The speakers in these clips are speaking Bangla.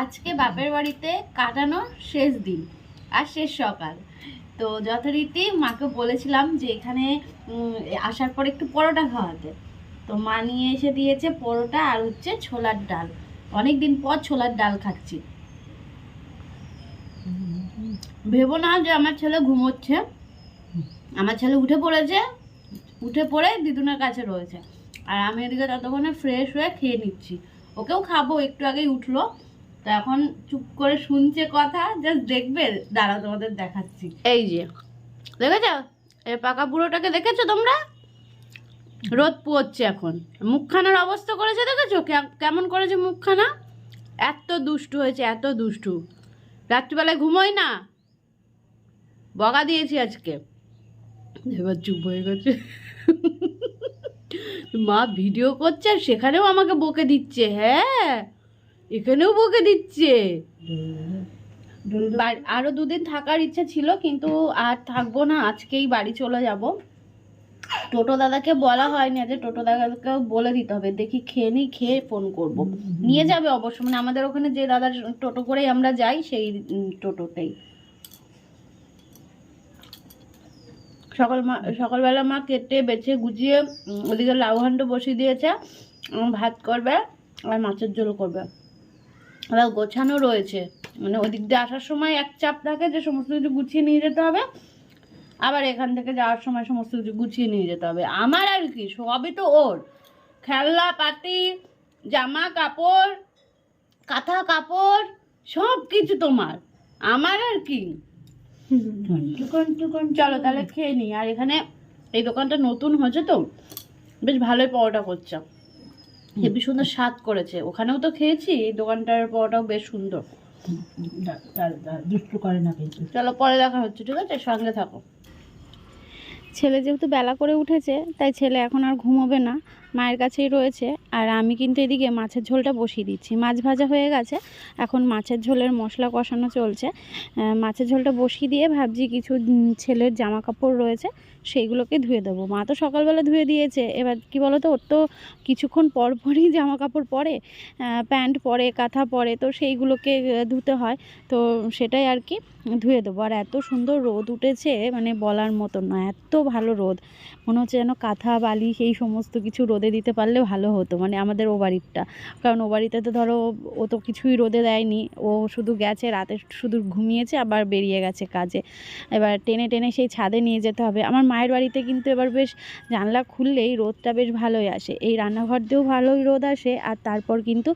আজকে বাপের বাড়িতে কাটানো শেষ দিন আর শেষ সকাল। তো যথারীতি মাকে বলেছিলাম যে এখানে আসার পর একটু পরোটা খাওয়াতে। তো মা নিয়ে এসে দিয়েছে পরোটা আর হচ্ছে ছোলার ডাল। অনেক দিন পর ছোলার ডাল খাচ্ছি। ভেবো না যে আমার ছেলে ঘুমোচ্ছে। আমার ছেলে উঠে পড়েছে, উঠে পড়ে দিদুনের কাছে রয়েছে। আর আমি এদিকে ততক্ষণে ফ্রেশ হয়ে খেয়ে নিচ্ছি। ওকেও খাব, একটু আগেই উঠল। তো এখন চুপ করে শুনছে কথা জাস্ট দেখবে, দাঁড়া তোমাদের দেখাচ্ছি। এই যে, দেখেছ? এই পাকা বুড়োটাকে দেখেছ তোমরা? রোদ পোয়াচ্ছে এখন। মুখখানার অবস্থা করেছে দেখেছ? কেমন করেছে মুখখানা? এত দুষ্টু হয়েছে, এত দুষ্টু। রাত্রিবেলায় ঘুমোই না? বগা দিয়েছি আজকে। এবার চুপ হয়ে গেছে। মা ভিডিও করছে আর সেখানেও আমাকে বকে দিচ্ছে হ্যাঁ? এখানেও বকে দিচ্ছে। আরও দুদিন থাকার ইচ্ছে ছিল কিন্তু আর থাকব না আজকেই বাড়ি চলে যাব। টোটো দাদাকে বলা হয়নি যে টোটো দাদাকে বলে দিতে হবে। দেখি খেয়ে নি খেয়ে ফোন করব। নিয়ে যাবে অবশ্য মানে আমাদের ওখানে যে দাদার টোটো করেই আমরা যাই সেই টোটোতেই। সকাল মা সকালবেলা মা কেটে বেছে উম, ওদিকে লাউ ঘন্ট বসিয়ে দিয়েছে ভাত করবে আর মাছের ঝোল করবে। আবার গোছানো রয়েছে। মানে ওদিক দিয়ে আসার সময় এক চাপ থাকে যে সমস্ত কিছু গুছিয়ে নিয়ে যেতে হবে। আবার এখান থেকে যাওয়ার সময় সমস্ত কিছু গুছিয়ে নিয়ে যেতে হবে। আমার আর কি, সবই তো ওর। খেলনা, পাতি, জামা কাপড়, কাঁথা কাপড়, সব কিছু তোমার। আমার আর কি। টুকন টুকন, চলো তাহলে খেয়ে নিই। আর এখানে এই দোকানটা নতুন হয়েছে তো। বেশ ভালোই পরোটা করছে। হেবি সুন্দর স্বাদ করেছে। ওখানেও তো খেয়েছি এই দোকানটার পরোটাও বেশ সুন্দর। দুষ্টু করে না কিন্তু। চলো পরে দেখা হচ্ছে ঠিক আছে? সঙ্গে থাকো। ছেলে যেহেতু বেলা করে উঠেছে তাই ছেলে এখন আর ঘুমোবে না। মায়ের কাছেই রয়েছে। আর আমি কিন্তু এদিকে মাছের ঝোলটা বসিয়ে দিচ্ছি। মাছ ভাজা হয়ে গেছে। এখন মাছের ঝোলের মশলা কষানো চলছে। মাছের ঝোলটা বসিয়ে দিয়ে ভাবছি কিছু ছেলের জামা কাপড় রয়েছে, সেইগুলোকে ধুয়ে দেবো। মা তো সকালবেলা ধুয়ে দিয়েছে। এবার কি বলো তো ওর তো কিছুক্ষণ পর পরই জামা কাপড় পরে প্যান্ট পরে, কাঁথা পরে, তো সেইগুলোকে ধুতে হয়। তো সেটাই আর কি। ধুয়ে দেবো। আর এত সুন্দর রোদ উঠেছে মানে বলার মতো না, এত ভালো রোদ। মনে হচ্ছে যেন কাঁথা, বালি সেই সমস্ত কিছু রোদে দিতে পারলে ভালো হতো মানে আমাদের ও বাড়িরটা। কারণ ও বাড়িতে তো ধরো, ও তো কিছুই রোদে দেয়নি, ও শুধু গেছে, রাতে শুধু ঘুমিয়েছে, আবার বেরিয়ে গেছে কাজে। এবার টেনে টেনে সেই ছাদে নিয়ে যেতে হবে। আমার মায়ের বাড়িতে কিন্তু এবার বেশ জানলা খুললেই রোদটা বেশ ভালোই আসে। এই রান্নাঘর দিয়েও ভালোই রোদ আসে, আর তারপর কিন্তু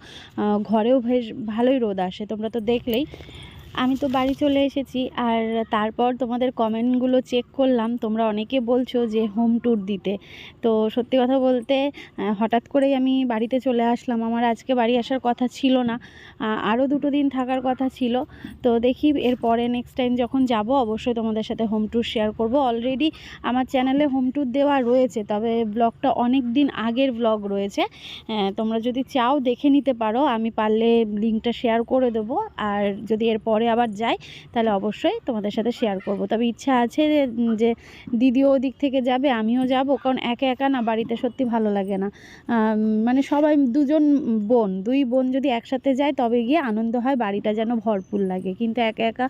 ঘরেও বেশ ভালোই রোদ আসে। তোমরা তো দেখলেই আমি তো বাড়ি চলে এসেছি আর তারপর তোমাদের কমেন্টগুলো চেক করলাম। তোমরা অনেকে বলছো যে হোম ট্যুর দিতে। তো সত্যি কথা বলতে হঠাৎ করেই আমি বাড়িতে চলে আসলাম। আমার আজকে বাড়ি আসার কথা ছিল না। আরও দুটো দিন থাকার কথা ছিল। তো দেখি এরপরে নেক্সট টাইম যখন যাব, অবশ্যই তোমাদের সাথে হোম ট্যুর শেয়ার করব। অলরেডি আমার চ্যানেলে হোম ট্যুর দেওয়া রয়েছে, তবে ব্লগটা অনেক দিন আগের ব্লগ রয়েছে। তোমরা যদি চাও দেখে নিতে পারো। আমি পারলে লিঙ্কটা শেয়ার করে দেবো। আর যদি এরপরে আবার যাই তাহলে অবশ্যই তোমাদের সাথে শেয়ার করব। তবে ইচ্ছা আছে যে দিদিও ওদিক থেকে যাবে আমিও যাব কারণ একা একা না বাড়িতে সত্যি ভালো লাগে না। মানে সবাই দুজন বোন দুই বোন যদি একসাথে যায় তবে গিয়ে আনন্দ হয় বাড়িটা যেন ভরপুর লাগে। কিন্তু একা একা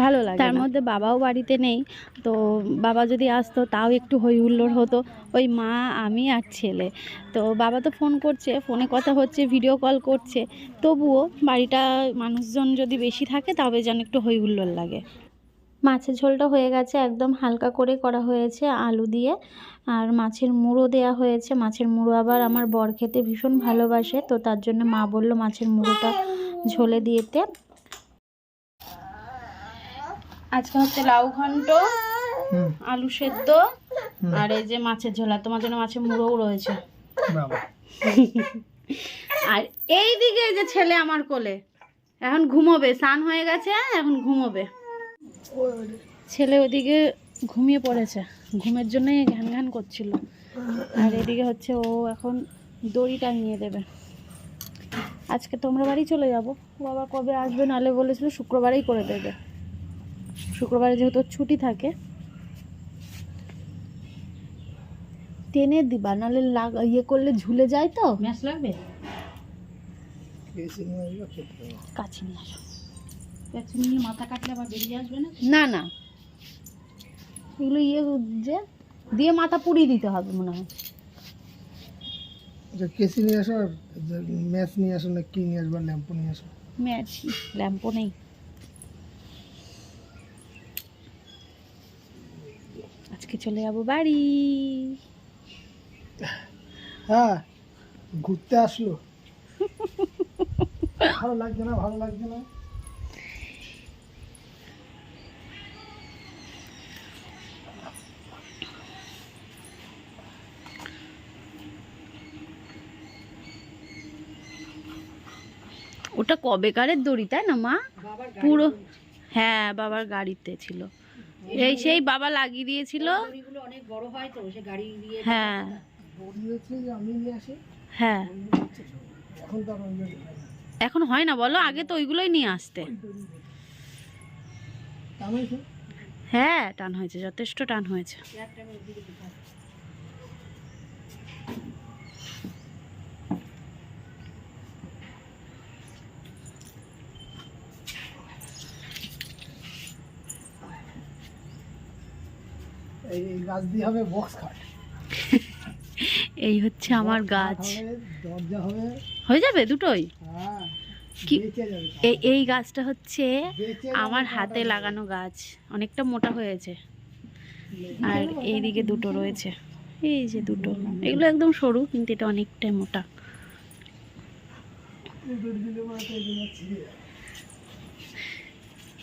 ভালো লাগে তার মধ্যে বাবাও বাড়িতে নেই তো বাবা যদি আসতো তাও একটু হই হুল্লোড় হতো। ওই মা আমি আর ছেলে। তো বাবা তো ফোন করছে ফোনে কথা হচ্ছে ভিডিও কল করছে। তবুও বাড়িটা মানুষজন যদি বেশি থাকে তবে যেন একটু হই হুল্লোড় লাগে। মাছের ঝোলটা হয়ে গেছে একদম হালকা করে করা হয়েছে আলু দিয়ে। আর মাছের মুড়ো দেয়া হয়েছে। মাছের মুড়ো আবার আমার বর খেতে ভীষণ ভালোবাসে তো তার জন্য মা বলল মাছের মুড়োটা ঝোলে দিয়েতে আজকে হচ্ছে লাউ ঘন্ট আলু সেদ্ধ আর এই যে মাছের ঝোলা তোমার জন্য মাছের মুড়োও রয়েছে। আর এই দিকে যে ছেলে আমার কোলে। এখন ঘুমোবে, স্নান হয়ে গেছে, এখন ঘুমোবে। ছেলে ওদিকে ঘুমিয়ে পড়েছে, ঘুমের জন্যই ঘ্যান ঘ্যান করছিল। আর এদিকে হচ্ছে ও এখন দড়ি টাঙিয়ে দেবে। আজকে তোমরা বাড়ি চলে যাব। বাবা কবে আসবে নালে বলেছিল শুক্রবারেই করে দেবে। শুক্রবারে যেহেতু ছুটি থাকে টেনে দিবা নাহলে লাগ ইয়ে করলে ঝুলে যায় তো। ম্যাচ লাগবে? নিয়ে কাছে আসো। নিয়ে মাথা কাটলে আবার বেরিয়ে আসবে না? না না। এগুলো ইয়ে যে দিয়ে মাথা পুড়িয়ে দিতে হবে মনে হয়। আচ্ছা কেসি নিয়ে আসো ম্যাচ নিয়ে আসো না কি নিয়ে আসব ল্যাম্পো নিয়ে আসো? ম্যাচ ল্যাম্পও নেই। আজকে চলে যাব বাড়ি। হ্যাঁ ঘুরতে আসলো। ভালো লাগছে না ভালো লাগছে না? ওটা কবেকারের দড়ি তাই না মা? পুরো হ্যাঁ বাবার গাড়িতে ছিল। এই সেই বাবা লাগিয়ে দিয়েছিল। অনেক বড় হয় তো সে গাড়ি দিয়ে হ্যাঁ। হ্যাঁ। এখন হয় না। বলো আগে তো ওইগুলোই নিয়ে আসতে। হ্যাঁ টান হয়েছে যথেষ্ট টান হয়েছে। এই গাছ দিয়ে হবে বক্স খাট এই হচ্ছে আমার গাছ। হয়ে যাবে দুটোই? হ্যাঁ কি- এই এই গাছটা হচ্ছে আমার হাতে লাগানো গাছ। অনেকটা মোটা হয়েছে। আর এইদিকে দুটো রয়েছে। এই যে দুটো। এগুলো একদম সরু কিন্তু এটা অনেকটাই মোটা।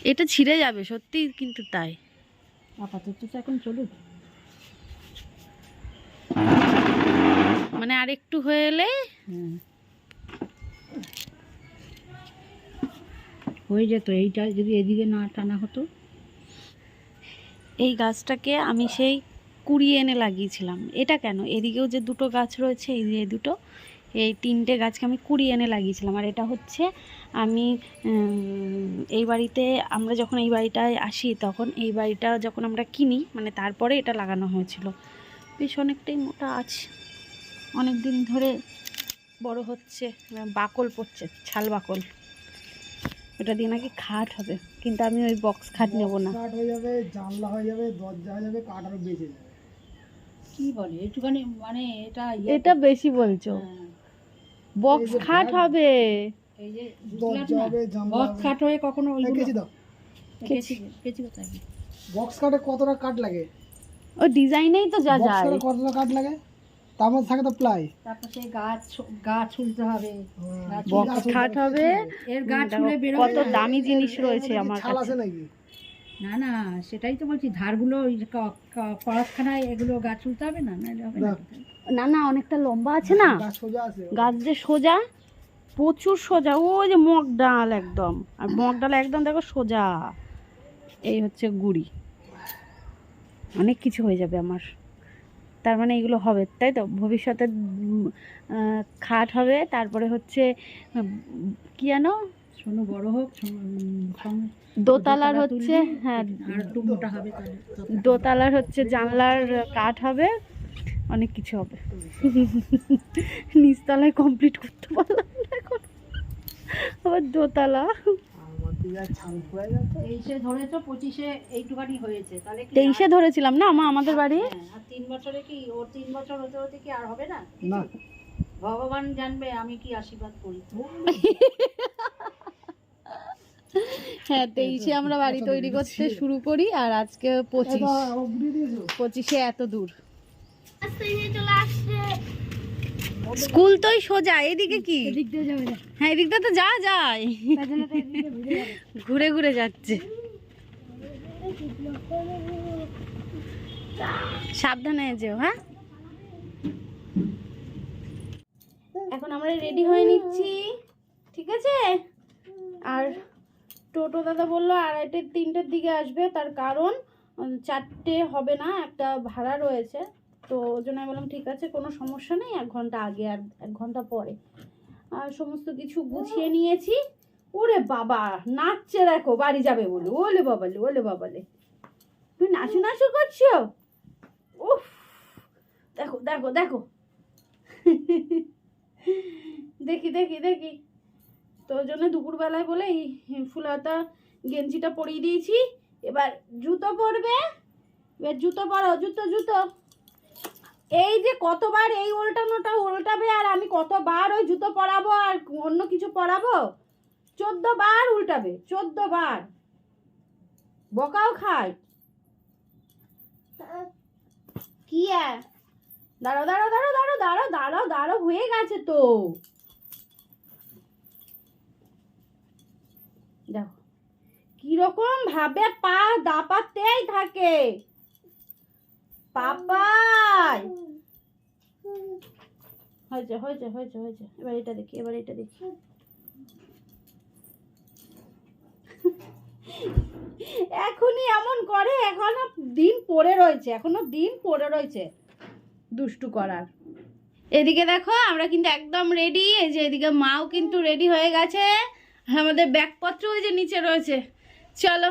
এটা ছিঁড়ে যাবে সত্যি কিন্তু তাই। আপাতত এখন চলুক। মানে আর একটু হয়ে এলে হ্যাঁ যেত এইটা যদি এদিকে না টানা হতো। এই গাছটাকে আমি সেই কুড়িয়ে এনে লাগিয়েছিলাম। এটা কেন? এদিকেও যে দুটো গাছ রয়েছে এই যে দুটো এই তিনটে গাছকে আমি কুড়িয়ে এনে লাগিয়েছিলাম। আর এটা হচ্ছে আমি এই বাড়িতে আমরা যখন এই বাড়িটায় আসি তখন এই বাড়িটা যখন আমরা কিনি মানে তারপরে এটা লাগানো হয়েছিল। বেশ অনেকটাই মোটা আছে। অনেক দিন ধরে বড় হচ্ছে বাকল পড়ছে ছাল বাকল। এটা দিয়ে নাকি খাট হবে কিন্তু আমি ওই বক্স খাট নেব না। কাঠ হয়ে যাবে জানলা হয়ে যাবে দরজা হয়ে যাবে কাঠ আরও বেঁচে যাবে। কি বলে? একটুখানি মানে এটা ইয়ে এটা বেশি বলছো? হ্যাঁ, বক্স খাট হবে। এই যে দরজা হবে জানলা বক্স খাট হয়ে কখনো কেচি দাও। কেচি কেচি কোথায়? বক্স কাঠে কতটা কাঠ লাগে? ও ডিজাইনেই তো যা বক্স যায়। কাঠে কতটা কাঠ লাগে? তার মধ্যে থাকে তো প্লাই। তারপর সেই গাছ গাছ ছুলতে হবে। বক্স খাট হবে। এর গাছ ছুলে বেরোবে কত দামি জিনিস রয়েছে আমার কাছে। আছে নাকি? না না সেটাই তো বলছি ধারগুলো ওই যে ক- ক- করাতখানায় এগুলো গাছ তুলতে হবে না? নাহলে হবে না। না। না অনেকটা লম্বা আছে না? গাছ সোজা গাছ যে সোজা প্রচুর সোজা। ওই যে মগ ডাল একদম। আর মগ ডাল একদম দেখো সোজা। এই হচ্ছে গুড়ি। অনেক কিছু হয়ে যাবে আমার। তার মানে এগুলো হবে তাই তো? ভবিষ্যতে খাট হবে তারপরে হচ্ছে কি শোনো বড় হোক দোতলার হচ্ছে হ্যাঁ। দোতলার হচ্ছে জানলার কাঠ হবে অনেক কিছু হবে। নিচতলায় কমপ্লিট করতে পারলাম না এখন। আবার দোতলা। তেইশে পঁচিশে এইটুখানি হয়েছে। তাহলে তেইশে ধরেছিলাম না মা আমাদের বাড়ি? হ্যাঁ, আর তিন বছরে কি ওর তিন বছর হতে হতে কি আর হবে না? না। ভগবান জানবে আমি কি আশীর্বাদ করি। হ্যাঁ তেইশে আমরা বাড়ি তৈরি করতে শুরু করি আর আজকে পঁচিশ। পঁচিশে এত দূর। স্কুল তোই সোজা এদিকে কি? হ্যাঁ এদিকটা তো যা যায়। ঘুরে ঘুরে যাচ্ছে। সাবধানে যেও হ্যাঁ? এখন আমরা রেডি হয়ে নিচ্ছি ঠিক আছে? আর টোটো দাদা বলল আড়াইটে তিনটের দিকে আসবে তার কারণ চারটে হবে না একটা ভাড়া রয়েছে। তো ওই জন্য আমি বললাম, ঠিক আছে, কোনো সমস্যা নেই, এক ঘণ্টা আগে আর এক ঘণ্টা পরে। আর সমস্ত কিছু গুছিয়ে নিয়েছি। ওরে বাবা, নাচছে দেখো, বাড়ি যাবে বলে। ওলে বাবালে ওলে বাবালে। তুমি নাচু নাচু করছ? উফ, দেখো দেখো দেখো। দেখি দেখি দেখি। তো ওই জন্য দুপুরবেলায় বলে এই ফুলহাতা গেঞ্জিটা পরিয়ে দিয়েছি। এবার জুতো পরবে। এবার জুতো পরো, জুতো জুতো। এই যে কতবার এই উল্টানোটা উল্টাবে আর আমি কতবার ওই জুতো পরাবো আর অন্য কিছু পরাবো? চোদ্দ বার উল্টাবে চোদ্দ বার বকাও খায়। কি দাঁড়ো দাঁড়ো দাঁড়ো দাঁড়ো দাঁড়ো দাঁড়ো দাঁড়াও, হয়ে গেছে তো। দেখো, কীরকম ভাবে পা দাপাতেই থাকে। পাপাই! হয়েছে হয়েছে হয়েছে হয়েছে এবার এটা দেখি, এবার এটা দেখি। এখনই এমন করে, এখনও দিন পড়ে রয়েছে, এখনও দিন পড়ে রয়েছে দুষ্টু করার। এদিকে দেখো, আমরা কিন্তু একদম রেডি এই যে এদিকে মাও কিন্তু রেডি হয়ে গেছে। আমাদের ব্যাগপত্র ওই যে নিচে রয়েছে। চলো,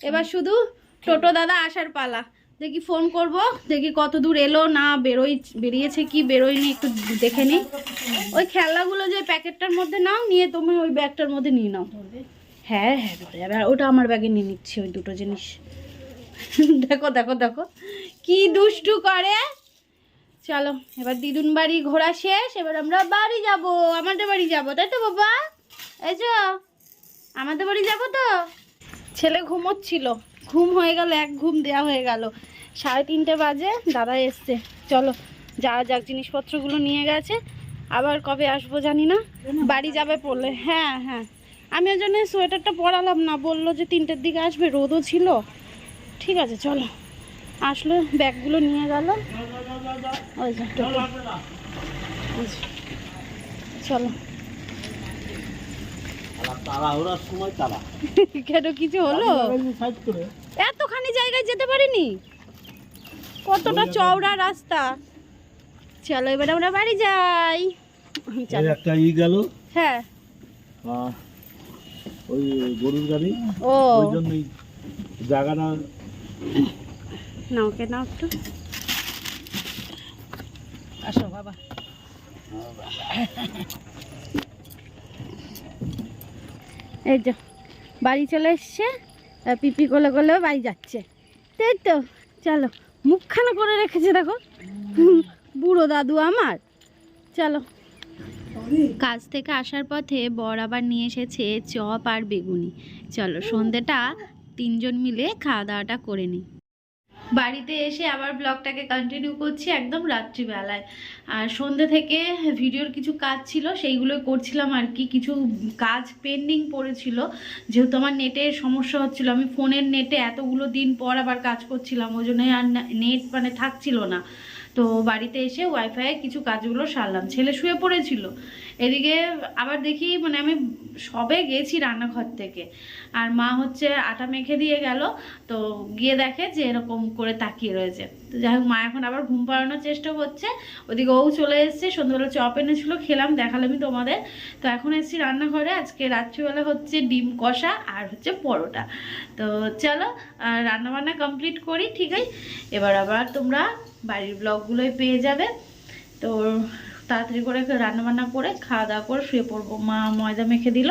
এবার শুধু টোটো দাদা আসার পালা। দেখি ফোন করব, দেখি কত দূর এলো, না বেরোই, বেরিয়েছে কি, বেরোয়নি, একটু দেখে নিই। ওই খেলনাগুলো যে প্যাকেটটার মধ্যে নাও, নিয়ে তুমি ওই ব্যাগটার মধ্যে নিয়ে নাও। হ্যাঁ হ্যাঁ ধরে ওটা আমার ব্যাগে নিয়ে নিচ্ছি, ওই দুটো জিনিস। দেখো দেখো দেখো। কি দুষ্টু করে। চলো, এবার দিদুন বাড়ি ঘোরা শেষ, এবার আমরা বাড়ি যাব। আমাদের বাড়ি যাব, তাই তো বাবা? এই আমাদের বাড়ি যাব তো? ছেলে ঘুমোচ্ছিল। ঘুম হয়ে গেল, এক ঘুম দেয়া হয়ে গেল। সাড়ে তিনটে বাজে, দাদা এসছে। চলো, যা যাক, জিনিসপত্রগুলো নিয়ে গেছে। আবার কবে আসব জানি না। বাড়ি যাবে পড়লে। হ্যাঁ হ্যাঁ। আমি ওই জন্য সোয়েটারটা পরালাম না, বলল যে তিনটের দিকে আসবে, রোদও ছিল। ঠিক আছে, চলো। আসলো, ব্যাগগুলো নিয়ে গেল। ওই। চলো। কেন কিছু হলো? এতখানি জায়গায় যেতে পারিনি? কতটা চওড়া রাস্তা। চলো এবার আমরা বাড়ি যাই। একটা ই গেল। হ্যাঁ। ওই গরুর গাড়ি। ও। ওই জন্যই জায়গাটা না ওকে নাও একটু। আসো বাবা। এই যে বাড়ি চলে এসছে পিপি কোলে কোলে বাড়ি যাচ্ছে। তাই তো, চলো, মুখখানা করে রেখেছে দেখো। বুড়ো দাদু আমার। চলো। কাজ থেকে আসার পথে বর আবার নিয়ে এসেছে চপ আর বেগুনি। চলো সন্ধ্যেটা তিনজন মিলে খাওয়া দাওয়াটা করে নিই। বাড়িতে এসে আবার ব্লগটাকে কন্টিনিউ করছি একদম রাত্রিবেলায়। আর সন্ধ্যে থেকে ভিডিওর কিছু কাজ ছিল, সেইগুলো করছিলাম আর কি। কিছু কাজ পেন্ডিং পড়েছিল। যেহেতু আমার নেটের সমস্যা হচ্ছিল, আমি ফোনের নেটে এতগুলো দিন পর আবার কাজ করছিলাম, ওই জন্যই আর নেট মানে থাকছিল না। তো বাড়িতে এসে ওয়াইফাই কিছু কাজগুলো সারলাম। ছেলে শুয়ে পড়েছিল। এদিকে আবার দেখি মানে আমি সবে গেছি রান্নাঘর থেকে। আর মা হচ্ছে আটা মেখে দিয়ে গেল। তো গিয়ে দেখে যে এরকম করে তাকিয়ে রয়েছে। তো যাই হোক, মা এখন আবার ঘুম পাড়ানোর চেষ্টা করছে। ওদিকে ও চলে এসছে, সন্ধ্যাবেলা চপ এনেছিল, খেলাম, দেখালামই তোমাদের। তো এখন এসেছি রান্নাঘরে, আজকে রাত্রিবেলা হচ্ছে ডিম কষা আর হচ্ছে পরোটা। তো চলো রান্নাবান্না কমপ্লিট করি, ঠিক আছে? এবার আবার তোমরা বাড়ির ব্লগগুলোই পেয়ে যাবে। তো তাড়াতাড়ি করে রান্নাবান্না করে খাওয়া দাওয়া করে শুয়ে পড়ব। মা ময়দা মেখে দিল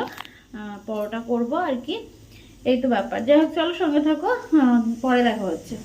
পরোটা করব আর কি। এই তো ব্যাপার। যাই হোক, চলো সঙ্গে থাকো পরে দেখা হচ্ছে।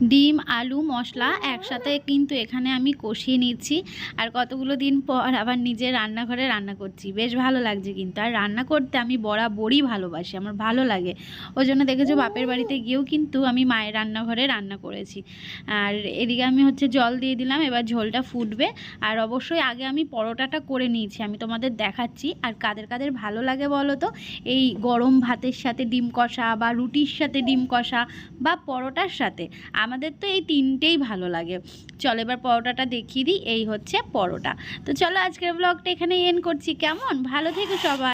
ডিম, আলু, মশলা একসাথে কিন্তু এখানে আমি কষিয়ে নিচ্ছি। আর কতগুলো দিন পর আবার নিজের রান্নাঘরে রান্না করছি। বেশ ভালো লাগছে কিন্তু। আর রান্না করতে আমি বরাবরই ভালোবাসি, আমার ভালো লাগে। ওই জন্য দেখেছ বাপের বাড়িতে গিয়েও কিন্তু আমি মায়ের রান্নাঘরে রান্না করেছি। আর এদিকে আমি হচ্ছে জল দিয়ে দিলাম, এবার ঝোলটা ফুটবে। আর অবশ্যই আগে আমি পরোটাটা করে নিয়েছি, আমি তোমাদের দেখাচ্ছি। আর কাদের কাদের ভালো লাগে বলো তো? এই গরম ভাতের সাথে ডিম কষা বা রুটির সাথে ডিম কষা বা পরোটার সাথে। আমাদের তো এই তিনটেই ভালো লাগে। চলো এবার পরোটাটা দেখিয়ে দিই, এই হচ্ছে পরোটা। তো চলো আজকের ব্লগটা এখানে এন করছি। কেমন? ভালো থেকো সবাই।